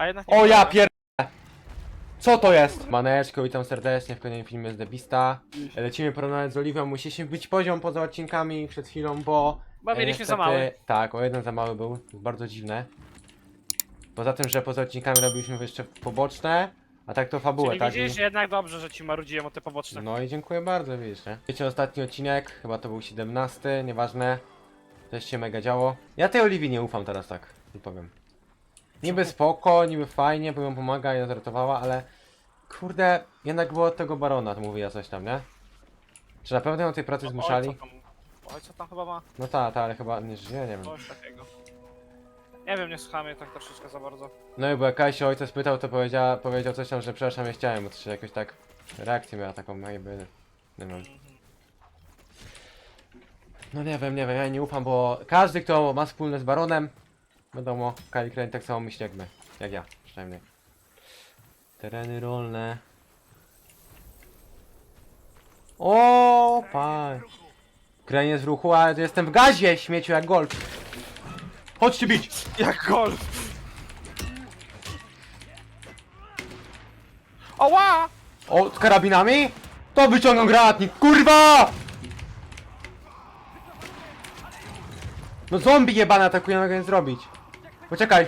a jednak nie O ja pier... Co to jest? Maneczko, witam serdecznie w kolejnym filmie z Debista. Lecimy porozmawiać z Oliwią, musieliśmy być poziom poza odcinkami przed chwilą, bo... Bo e, mieliśmy za mały. Tak, o jeden za mały był, bardzo dziwne. Poza tym, że poza odcinkami robiliśmy jeszcze poboczne, a tak to fabułę, Czyli tak? widzisz, I- jednak dobrze, że ci marudziłem o te poboczne. No i dziękuję bardzo, widzisz, nie? Wiecie, ostatni odcinek, chyba to był 17, nieważne. Też się mega działo. Ja tej Oliwii nie ufam teraz tak, nie powiem. Niby spoko, niby fajnie, bo ją pomaga i zratowała, ale... Kurde, jednak było od tego barona, to mówiła coś tam, nie? Czy na pewno ją tej pracy O, zmuszali? Ojca tam, ojca tam chyba ma No ta, ta, ale chyba nie żyje, nie wiem. coś takiego. Nie wiem, nie słuchamy tak troszeczkę za bardzo. No i bo jak Kaj się ojca spytał, to powiedziała, powiedział coś tam, że przepraszam, nie chciałem, bo coś jakoś tak... Reakcję miała taką, jakby... Nie wiem. No nie wiem, nie wiem, ja nie ufam, bo każdy, kto ma wspólne z Baronem, wiadomo, Kali Crane tak samo myśli jak my, jak ja, przynajmniej. Tereny rolne. O, pan. Crane jest w ruchu, ale to jestem w gazie, śmieciu jak golf. Chodźcie bić! Jak golf! Oła! O, z karabinami? To wyciągam granatnik, kurwa! No zombie jebane atakują, jak więc zrobić? Poczekaj.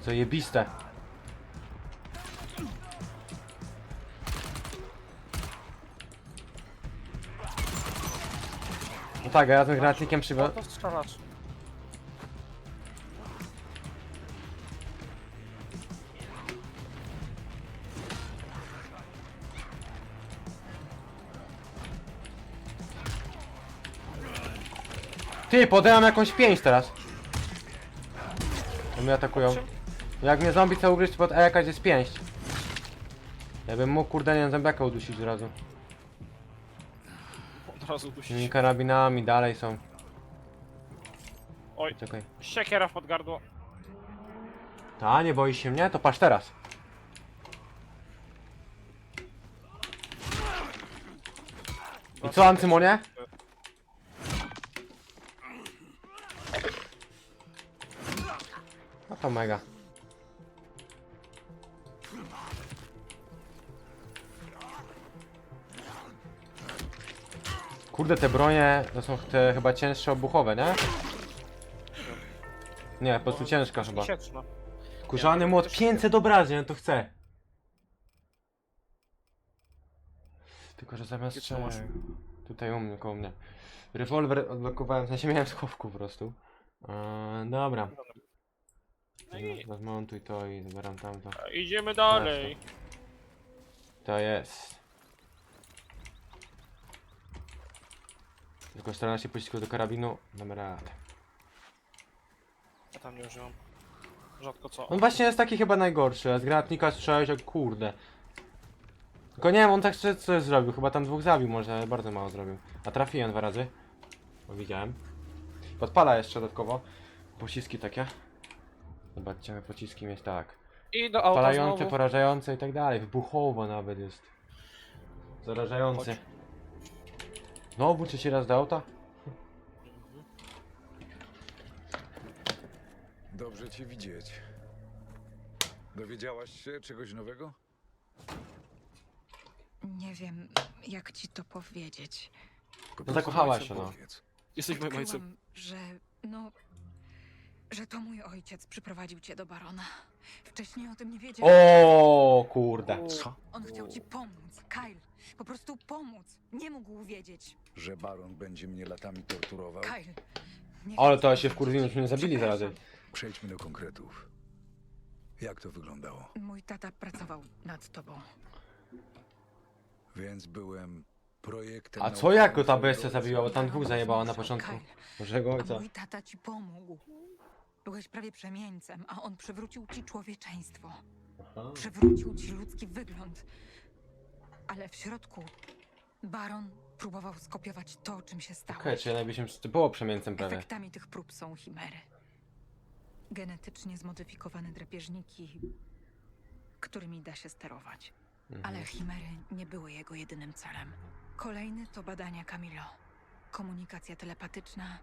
Co jebiste. No tak, a ja tym granatnikiem przywo... To strzelacz. Ty, podejmam jakąś pięść teraz. No mnie atakują. Jak mnie zombie chce ugryźć pod E jakaś jest pięść. Ja bym mógł kurde nie zombiaka udusić od razu. Od razu Tymi dusić. karabinami dalej są. Oj, Czekaj. siekiera w podgardło. Ta, nie boisz się mnie? To patrz teraz. I co Ancymonie? To mega. Kurde, te bronie to są te chyba cięższe obuchowe, nie? Nie, po prostu ciężka chyba. Sieczna. Kurzany młot 500 obrażeń, to chcę. Tylko, że zamiast Gdzie Tutaj u mnie, koło mnie. Rewolwer odblokowałem, w sensie miałem schowku po prostu. Eee, dobra. No i Rozmontuj to i zabieram tamto. idziemy dalej. To jest. Tylko 14 pocisków do karabinu. Damy radę. Ja tam nie używam. Rzadko co. On właśnie jest taki chyba najgorszy, a z granatnika strzałeś jak kurde. Tylko nie wiem, on tak coś coś zrobił, chyba tam dwóch zabił może, ale bardzo mało zrobił. A trafiłem dwa razy. Bo widziałem. Podpala jeszcze dodatkowo. Pociski takie. Zobaczcie, pociski mieć tak. I do auta Palające, znowu. porażające i tak dalej. Wybuchowo nawet jest. Zarażający. Chodź. Znowu trzeci raz do auta? Dobrze cię widzieć. Dowiedziałaś się czegoś nowego? Nie wiem, jak ci to powiedzieć. Po No prostu się, no. powiedz. Jesteś moim ojcem. Odkryłam, że no. Że to mój ojciec przyprowadził cię do barona. Wcześniej o tym nie wiedziałem. O kurde. Co? On chciał ci pomóc, Kyle. Po prostu pomóc. Nie mógł wiedzieć. Że baron będzie mnie latami torturował? Kyle. Nie Ale chcę to cię się wkurwiłem, że mnie zabili zaraz. Przejdźmy do konkretów. Jak to wyglądało? Mój tata pracował nad tobą. Więc byłem projektem... A co jak go ta bestia zabiła, bo tam dwóch zajebała na początku. Kyle, Może go a ojca. mój tata ci pomógł. Byłeś prawie przemieńcem, a on przywrócił ci człowieczeństwo. Przywrócił ci ludzki wygląd. Ale w środku baron próbował skopiować to, czym się stało. Okej, czyli najbyśmy to było przemieńcem prawie. Efektami tych prób są chimery. Genetycznie zmodyfikowane drapieżniki, którymi da się sterować. Mhm. Ale chimery nie były jego jedynym celem. Kolejny to badania Camilo. komunikacja telepatyczna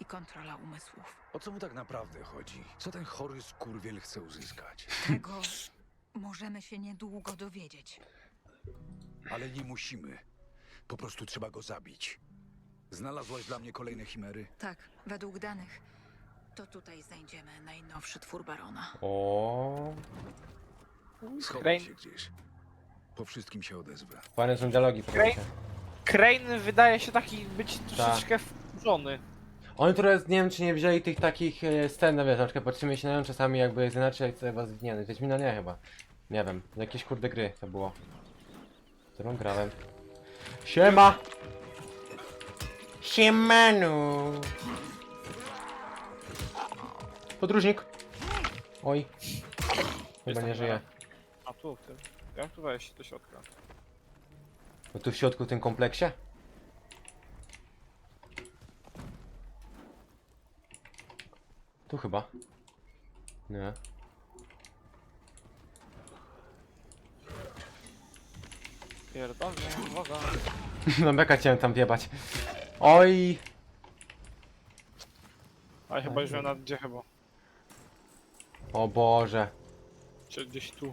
i kontrola umysłów. O co mu tak naprawdę chodzi? Co ten chory skurwiel chce uzyskać? Tego możemy się niedługo dowiedzieć. Ale nie musimy. Po prostu trzeba go zabić. Znalazłaś dla mnie kolejne chimery? Tak, według danych, to tutaj znajdziemy najnowszy twór barona. O, Schowaj Crane- się gdzieś. Po wszystkim się odezwę. fajne są dialogi. Crane wydaje się taki być troszeczkę wkurzony. Oni teraz nie wiem czy nie wzięli tych takich e, scen, no wiesz, na przykład patrzymy się na nią czasami jakby jest inaczej jak was winiany. Wiedźmina nie chyba. Nie wiem, jakieś kurde gry to było. Którą grałem. Siema! Siemanu! Podróżnik! Oj. Chyba nie żyje. A tu, w tym. Jak tu wejść do środka? No tu w środku w tym kompleksie? Tu chyba. Nie. Pierdolnie, uwaga. No beka chciałem tam wjebać. Oj! A chyba już wiem na gdzie chyba. O Boże. Czy gdzieś tu.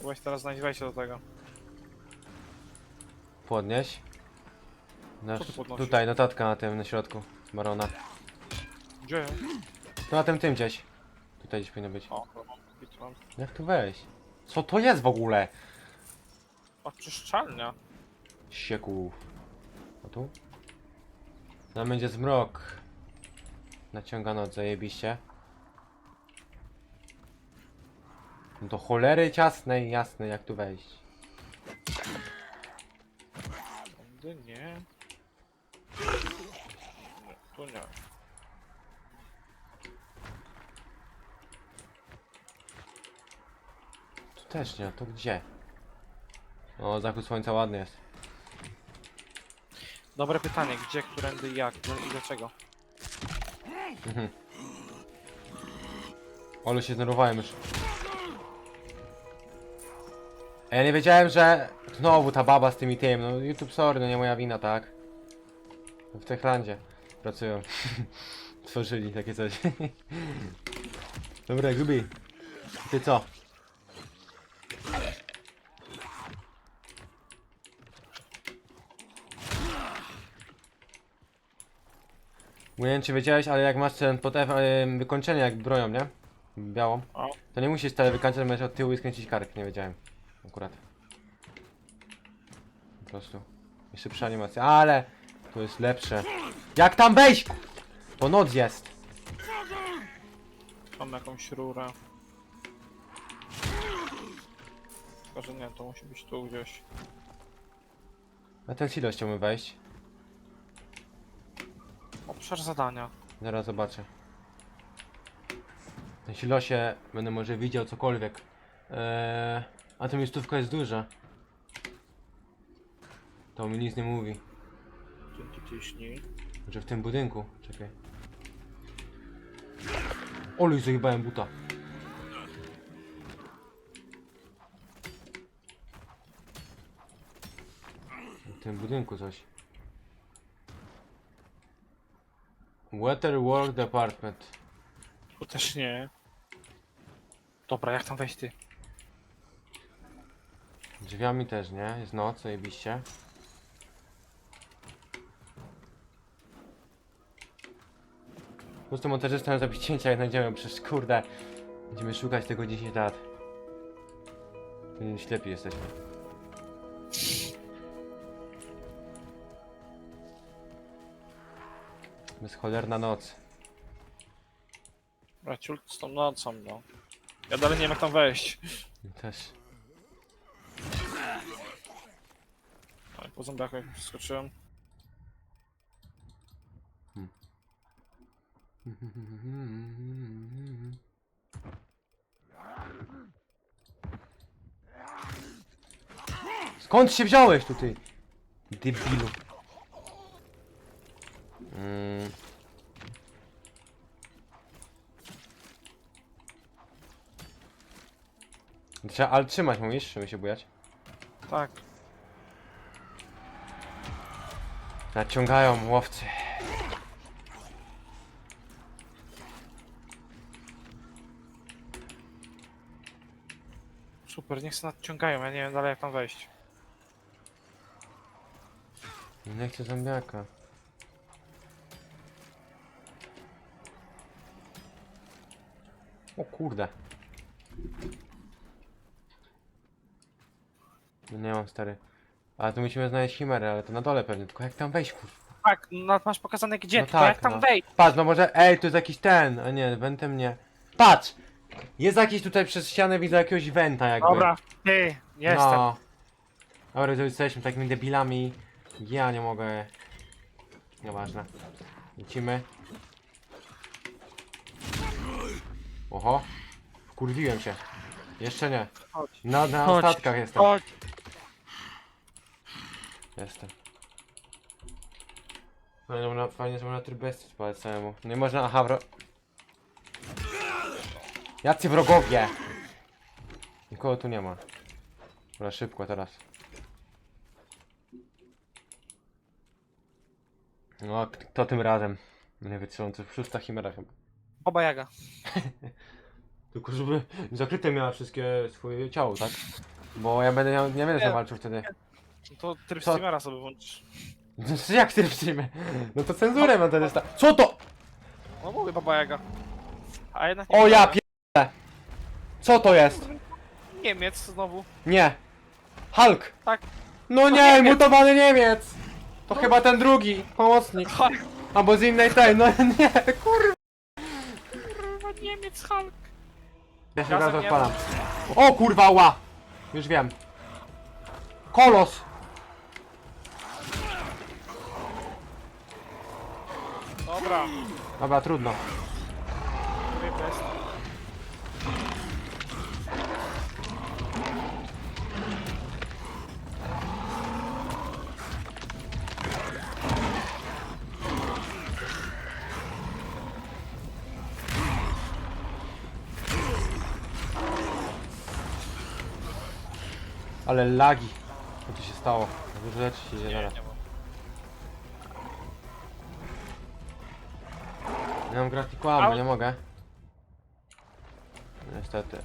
Weź teraz znajdź wejście do tego. Podnieś. Na, Co ty podnosisz? tutaj, notatka na tym, na środku. Barona. Gdzie? To na tym, tym gdzieś. Tutaj gdzieś powinno być. O, tu mam. Jak tu wejść? Co to jest w ogóle? Oczyszczalnia. Sieków. A tu? Tam będzie zmrok. Naciąga noc, zajebiście. No do cholery ciasnej, jasne, jak tu wejść. Tędy nie. Nie, tu nie. Też nie, to gdzie? O, zachód słońca ładny jest. Dobre pytanie, gdzie, którędy, jak no i dlaczego? Mhm. Olu się zdenerwowałem już. A ja nie wiedziałem, że znowu ta baba z tymi tym, no YouTube sorry, no nie moja wina, tak? W Techlandzie pracują. Tworzyli takie coś. Dobra, grubi. Ty co? Nie wiem czy wiedziałeś, ale jak masz ten pod F, em, wykończenie jak broją, nie? Białą. O. To nie musisz wcale wykańczać, możesz od tyłu i skręcić kark, nie wiedziałem. Akurat. Po prostu. Jeszcze szybsza animacja, ale to jest lepsze. Jak tam wejść? To noc jest. Mam jakąś rurę. Tylko, że nie, to musi być tu gdzieś. Na ten silo chciałbym wejść. Obszar zadania. Zaraz zobaczę. W tym silosie będę może widział cokolwiek. Eee, a ta miejscówka jest duża. To mi nic nie mówi. Dzięki ciśnij. Że w tym budynku. Czekaj. Oluj, zajebałem buta. W tym budynku coś. Waterwork Department. Tu też nie. Dobra, jak tam wejść ty? Drzwiami też nie, jest noc, zajebiście. Po prostu montażysta na zrobić cięcia jak znajdziemy, przecież kurde Będziemy szukać tego 10 lat ślepi jesteśmy Bezcholerna noc Braciul z tą nocą, no. Ja dalej nie wiem jak tam wejść. Też Ale po zombiaku jak przeskoczyłem. Skąd się wziąłeś tu ty? Debilu mm. Trzeba ale trzymać mówisz, żeby się bujać? Tak. Nadciągają łowcy. Super, niech się nadciągają, ja nie wiem dalej jak tam wejść. Nie chcę zombiaka. O kurde. No nie mam stary. Ale tu musimy znaleźć chimerę, ale to na dole pewnie, tylko jak tam wejść kurwa? Tak, no, masz pokazane gdzie, No tylko tak, jak tam no. wejść. Patrz, no może, ej, tu jest jakiś ten, a nie, wentem nie. Patrz! Jest jakiś tutaj przez ścianę, widzę jakiegoś wenta jakby. Dobra, ty, jestem. No. Dobra, to jesteśmy takimi debilami. Ja nie mogę. Nieważne. Lecimy. Oho. Wkurwiłem się. Jeszcze nie. Chodź. Na, na Chodź. ostatkach jestem. Chodź. Jestem. Fajnie, że można, fajnie, że można tryb bestii spalać samemu. Nie można, aha, wro... Jacy wrogowie! Nikogo tu nie ma. Dobra, szybko teraz. No, k- kto tym razem? Nie to szósta chimera chyba. Baba Jaga. Tylko żeby zakryte miała wszystkie swoje ciało, tak? Bo ja będę miał, nie będę Nie. walczył wtedy. No to tryb Co? streamera sobie włączysz. No, Jak ty przyjmę? No to cenzurę mam wtedy sta... Co to? No mówię Baba Jaga. A jednak nie O ja pierdolę! Co to jest? Niemiec znowu. Nie. Hulk! Tak. No nie, Niemiec. mutowany Niemiec! To chyba ten drugi, pomocnik. Albo z innej tej, no nie, kurwa. Niemiec Hulk. Ja się Gazem raz nie odpalam. O kurwa, ła! Już wiem. Kolos! Dobra. Dobra, trudno. Jest. Ale lagi. Co tu się stało? Dużo rzeczy się dzieje Nie, teraz. nie ma. Nie mam grafikłamy, Au. nie mogę. Niestety.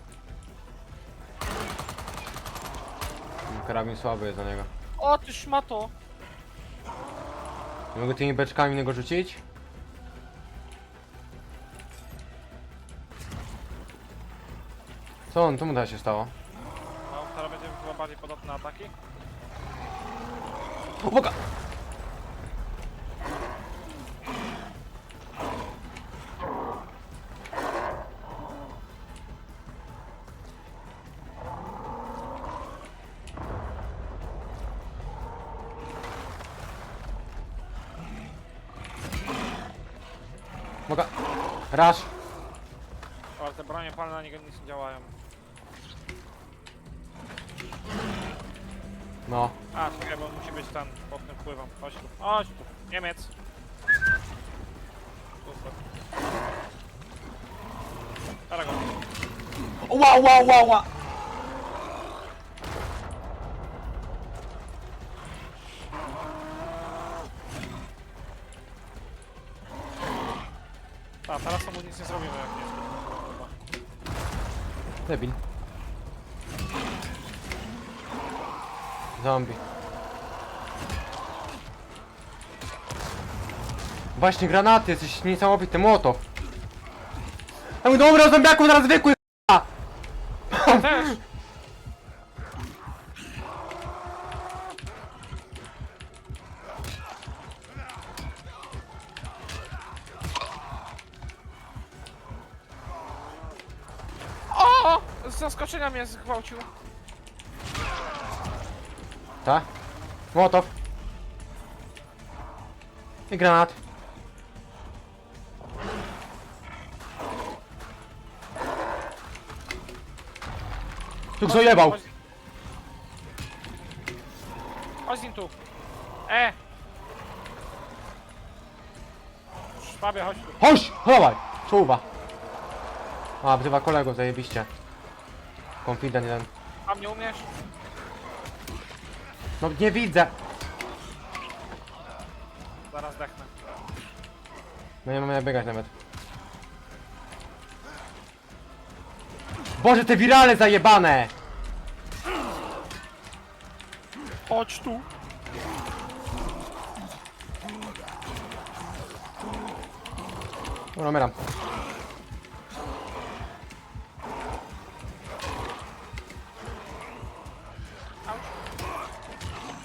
Karabin słaby jest na niego. O, ty szmato. Nie mogę tymi beczkami niego rzucić? Co on, co mu teraz się stało? No, teraz będziemy chyba bardziej podatny na ataki. Uwaga! Uwaga! Raz! Ale te bronie palne na niego nic nie działają. No. A, czekaj, bo musi być ten pod tym wpływem. Chodź tu. Chodź tu. Niemiec. Super. Aragon. Ła, ła, ła, ła! A, teraz to mu nic nie zrobimy, jak nie. Debil. Zombie. Właśnie granaty, jesteś niesamowity, motow. Ej, dobra, zombiaków zaraz zwykły k***a. Też! O! Z zaskoczenia mnie zgwałcił. Ta? Motow. I granat. Tu kto jebał? Chodź- Chodź z nim tu. E! Szwabie, chodź tu. Chodź, dawaj, czuwa. A, wzywa kolegów, zajebiście. Confident jeden. A mnie umiesz? No nie widzę. Zaraz dechnę. No nie mamy jak biegać nawet. Boże, te wirale zajebane! Chodź tu. Dobra, mieram.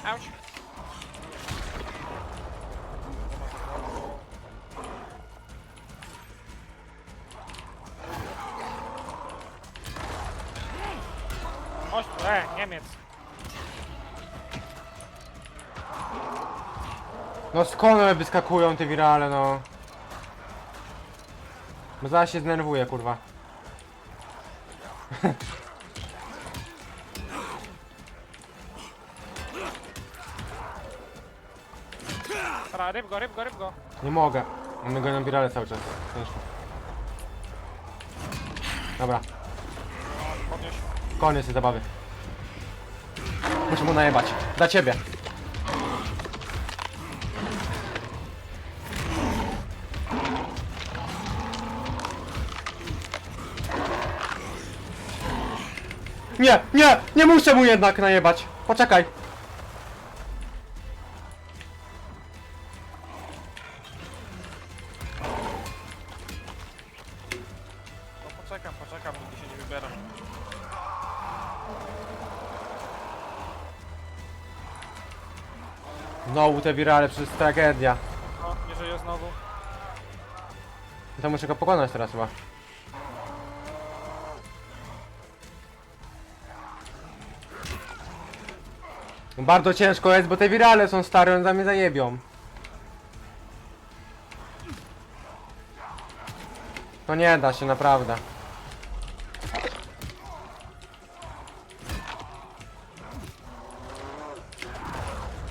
Auć. Tu, e, Niemiec. No skąd one wyskakują te wirale, no? Bo zaraz się zdenerwuję, kurwa. Dobra, ryb go, ryb go, ryb go. Nie mogę. Mamy gonią wirale cały czas. Ciężko. Dobra, Podnieś. koniec tej zabawy. Muszę mu najebać. Dla ciebie. Nie, nie, nie muszę mu jednak najebać. Poczekaj. Poczekam, poczekam, nigdy się nie wybieram. Znowu te wirale, przecież tragedia. No, nie żyję znowu. To muszę go pokonać teraz chyba. Bardzo ciężko jest, bo te wirale są stare, one za mnie zajebią. To nie da się, naprawdę.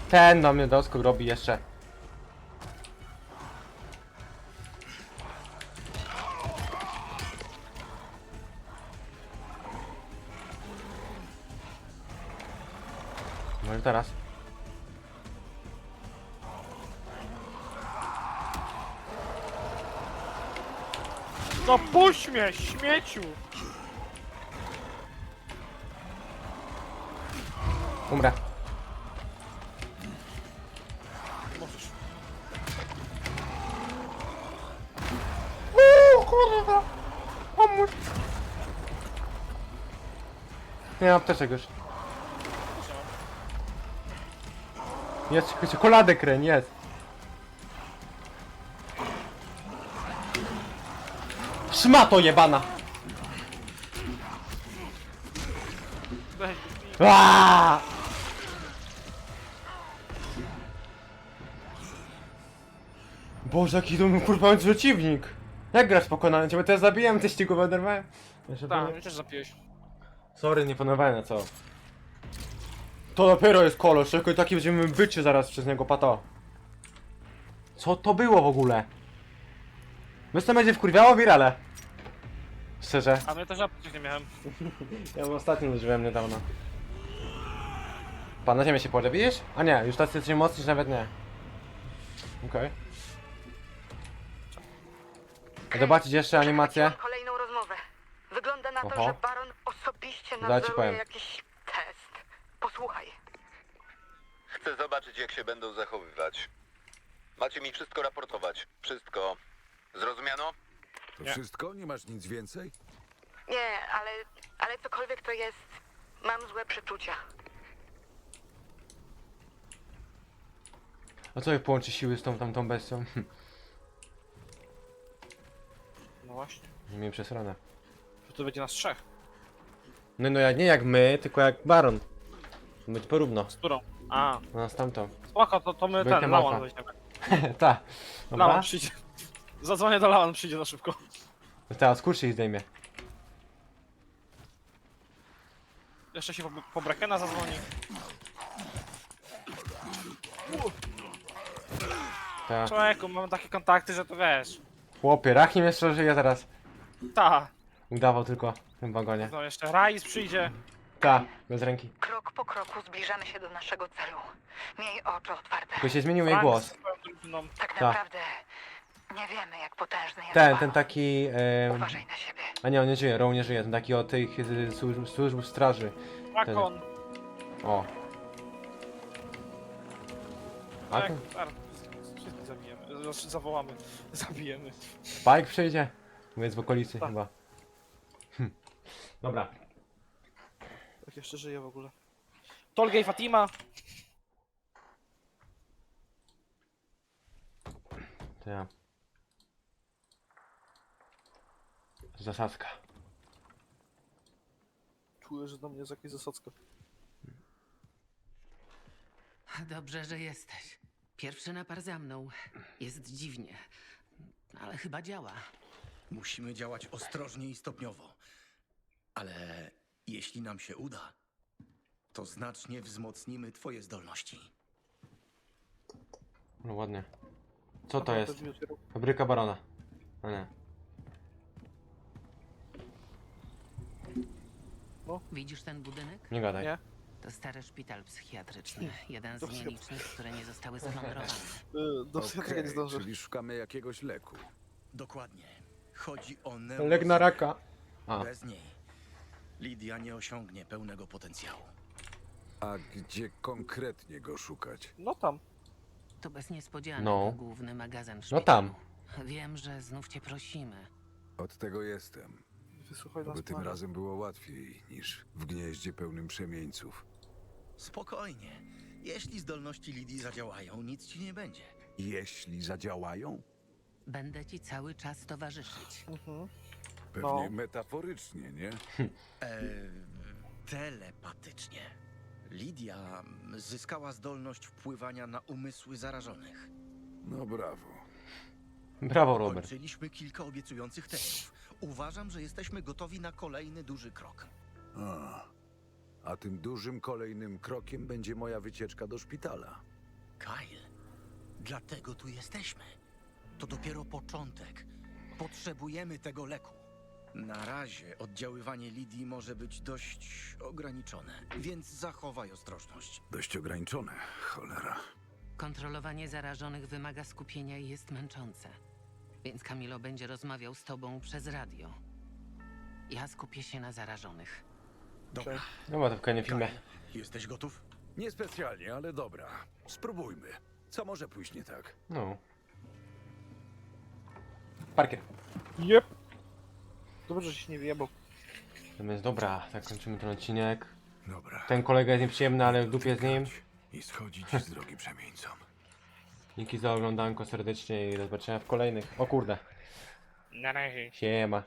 Ten do mnie doskok robi jeszcze. Może teraz. No puść mnie, śmieciu! Umrę. Nie mam apteczek już. Jest czekoladę kreń, jest. Szmato jebana! Weź, Aaaa! Boże, jaki to był kurwa przeciwnik! Jak grasz pokonany? Ciebie też zabijam, też ci go? Jeszcze Tak, powiem- też zapiłeś. Sorry, nie panowałem na co. To dopiero jest kolosz, tylko taki będziemy bycie zaraz przez niego pato. Co to było w ogóle? Wiesz co będzie wkurwiało wirale? Szczerze. A mnie też apteczek nie miałem. Ja bym ostatnio użyłem niedawno. Pan na ziemię się położy, widzisz? A nie, już tacy jesteśmy mocni, że nawet nie. Okej. Okay. Zobaczyć jeszcze animację? Kolejną rozmowę. Wygląda na to, Oho. że Zaraz ci nadzoruje powiem. jakiś test. Posłuchaj. Chcę zobaczyć, jak się będą zachowywać. Macie mi wszystko raportować. Wszystko. Zrozumiano? To Nie. wszystko? Nie masz nic więcej? Nie, ale, ale cokolwiek to jest, mam złe przeczucia. A co jak połączy siły z tą tamtą bestią? No właśnie. Nie miałem przesrane. Że to będzie nas trzech. No no jak nie jak my, tylko jak baron. Być porówno. Z którą? A, No z tamtą. spoko, to, to my ten, Małpa. Lawan weźmiemy. Ta. Dobra? Lawan przyjdzie. Zadzwonię do Lawan, przyjdzie na szybko. Teraz kurczę ich zdejmie. Jeszcze się po, po Brakena zadzwoni. Ta. Człowieku, mamy takie kontakty, że to wiesz. Chłopie, Rachim jeszcze żyje teraz. Ta, Udawał tylko w tym wagonie. no jeszcze Raiz przyjdzie. Ta, bez ręki. Krok po kroku zbliżamy się do naszego celu. Miej oczy otwarte. Tylko się zmienił jej Frank głos. ze swoją drużyną. Tak Ta. naprawdę nie wiemy, jak potężny jest Ten, ten taki... em, Uważaj na siebie. a nie, on nie żyje, Row nie żyje, ten taki od tych y, służb, służb straży. tak on. O. A Tak, ten tak. Wszystkich zabijemy. Znaczy, zawołamy. Zabijemy. Spike przyjdzie? Jest w okolicy Tak. chyba. Dobra. Jak jeszcze żyje w ogóle. Tolgej Fatima. To ja. Zasadzka. Czuję, że do mnie jest jakaś zasadzka. Dobrze, że jesteś. Pierwszy napar za mną. Jest dziwnie, ale chyba działa. Musimy działać ostrożnie i stopniowo. Ale jeśli nam się uda, to znacznie wzmocnimy twoje zdolności. No ładnie. Co to jest? Fabryka barona. A nie. Widzisz ten budynek? Nie gadaj. Nie. To stary szpital psychiatryczny. Jeden z nielicznych, które nie zostały splądrowane. Yy, do okay, Okej, nie zdążę. czyli szukamy jakiegoś leku. Dokładnie. Chodzi o Lek na raka. A, Bez niej Lidia nie osiągnie pełnego potencjału. A gdzie konkretnie go szukać? No tam. To bez niespodzianek No. główny magazyn No szpitalu. tam. Wiem, że znów cię prosimy. Od tego jestem. Wysłuchaj nas Aby tym razem było łatwiej niż w gnieździe pełnym przemieńców. Spokojnie. Jeśli zdolności Lidii zadziałają, nic ci nie będzie. Jeśli zadziałają? Będę ci cały czas towarzyszyć. Mhm. Pewnie No. metaforycznie, nie? E, telepatycznie. Lidia zyskała zdolność wpływania na umysły zarażonych. No brawo. Brawo, Robert. Kończyliśmy kilka obiecujących testów. Uważam, że jesteśmy gotowi na kolejny duży krok. A, a tym dużym kolejnym krokiem będzie moja wycieczka do szpitala. Kyle, dlatego tu jesteśmy. To dopiero początek. Potrzebujemy tego leku. Na razie oddziaływanie Lidii może być dość ograniczone, więc zachowaj ostrożność. Dość ograniczone, cholera. Kontrolowanie zarażonych wymaga skupienia i jest męczące. Więc Camilo będzie rozmawiał z tobą przez radio. Ja skupię się na zarażonych. Dobra, No bo to w kolejnym filmie. Jesteś gotów? Niespecjalnie, ale dobra. Spróbujmy. Co może pójść nie tak? No. Parkier. Jep. Dobrze, że się nie wyjebał. Natomiast dobra, tak kończymy ten odcinek. Dobra. Ten kolega jest nieprzyjemny, ale w dupie z nim. I schodzić z drogi przemieńcom. Dzięki za oglądanko serdecznie i do zobaczenia w kolejnych. O kurde. Na razie. Siema.